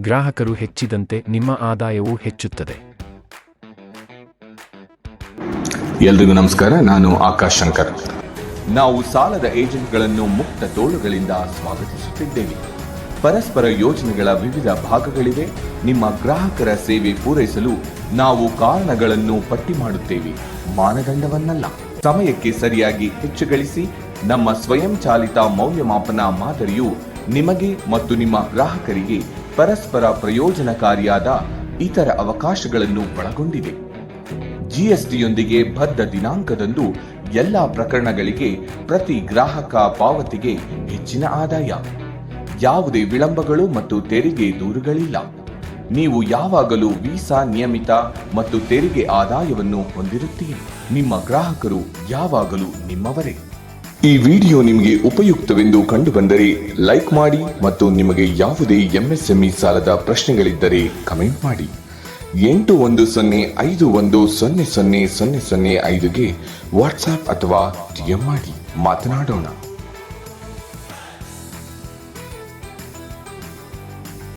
ಗ್ರಾಹಕರು ಹೆಚ್ಚಿದಂತೆ ನಿಮ್ಮ ಆದಾಯವೂ ಹೆಚ್ಚುತ್ತದೆ. ಎಲ್ರಿಗೂ ನಮಸ್ಕಾರ, ನಾನು ಆಕಾಶ್ ಶಂಕರ್. ನಾವು ಸಾಲದ ಏಜೆಂಟ್ಗಳನ್ನು ಮುಕ್ತ ತೋಳುಗಳಿಂದ ಸ್ವಾಗತಿಸುತ್ತಿದ್ದೇವೆ. ಪರಸ್ಪರ ಯೋಜನೆಗಳ ವಿವಿಧ ಭಾಗಗಳಿವೆ. ನಿಮ್ಮ ಗ್ರಾಹಕರ ಸೇವೆ ಪೂರೈಸಲು ನಾವು ಕಾರಣಗಳನ್ನು ಪಟ್ಟಿ ಮಾಡುತ್ತೇವೆ. ಮಾನದಂಡವನ್ನಲ್ಲ. ಸಮಯಕ್ಕೆ ಸರಿಯಾಗಿ ಹೆಚ್ಚು ಗಳಿಸಿ ನಮ್ಮ ಸ್ವಯಂಚಾಲಿತ ಮೌಲ್ಯಮಾಪನ ಮಾದರಿಯು ನಿಮಗೆ ಮತ್ತು ನಿಮ್ಮ ಗ್ರಾಹಕರಿಗೆ ಪರಸ್ಪರ ಪ್ರಯೋಜನಕಾರಿಯಾದ ಇತರ ಅವಕಾಶಗಳನ್ನು ಒಳಗೊಂಡಿದೆ. ಜಿಎಸ್ಟಿಯೊಂದಿಗೆ ಬದ್ಧ ದಿನಾಂಕದಂದು ಎಲ್ಲಾ ಪ್ರಕರಣಗಳಿಗೆ ಪ್ರತಿ ಗ್ರಾಹಕ ಪಾವತಿಗೆ ಹೆಚ್ಚಿನ ಆದಾಯ. ಯಾವುದೇ ವಿಳಂಬಗಳು ಮತ್ತು ತೆರಿಗೆ ದೂರುಗಳಿಲ್ಲ. ನೀವು ಯಾವಾಗಲೂ ವೀಸಾ ನಿಯಮಿತ ಮತ್ತು ತೆರಿಗೆ ಆದಾಯವನ್ನು ಹೊಂದಿರುತ್ತೀರಿ. ನಿಮ್ಮ ಗ್ರಾಹಕರು ಯಾವಾಗಲೂ ನಿಮ್ಮವರೇ. ಈ ವಿಡಿಯೋ ನಿಮಗೆ ಉಪಯುಕ್ತವೆಂದು ಕಂಡುಬಂದರೆ ಲೈಕ್ ಮಾಡಿ ಮತ್ತು ನಿಮಗೆ ಯಾವುದೇ ಎಂಎಸ್ಎಂಇ ಸಾಲದ ಪ್ರಶ್ನೆಗಳಿದ್ದರೆ ಕಮೆಂಟ್ ಮಾಡಿ. ಎಂಟು ಒಂದು ಸೊನ್ನೆ ಐದು ಒಂದು ಸೊನ್ನೆ ಸೊನ್ನೆ ಸೊನ್ನೆ ಸೊನ್ನೆ ಐದುಗೆ ವಾಟ್ಸ್ಆಪ್ ಅಥವಾ ಟಿಎಂ ಮಾಡಿ. ಮಾತನಾಡೋಣ.